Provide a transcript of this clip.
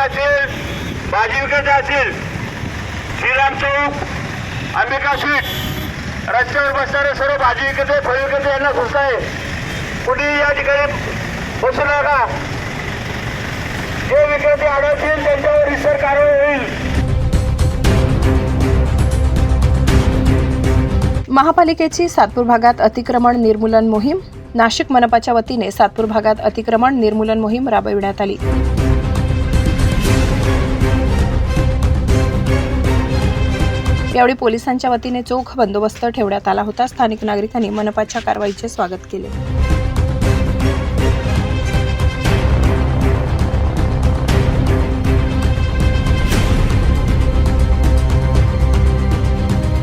असतील भाजी विक्रेते असतील श्रीराम चौक अंबिका स्वीट रस्त्यावर बसणारे सर्व भाजी विक्रेते फळ विक्रेते यांना सुचत आहे कुठेही या ठिकाणी बसू नका. जे विक्रेते आढळतील त्यांच्यावर रिसर कारवाई होईल. महापालिकेची सातपूर भागात अतिक्रमण निर्मूलन मोहीम नाशिक मनपाच्या वतीने सातपूर भागात अतिक्रमण निर्मूलन मोहीम राबविण्यात आली. यावेळी पोलिसांच्या वतीने चोख बंदोबस्त ठेवण्यात आला होता. स्थानिक नागरिकांनी मनपाच्या कारवाईचे स्वागत केले.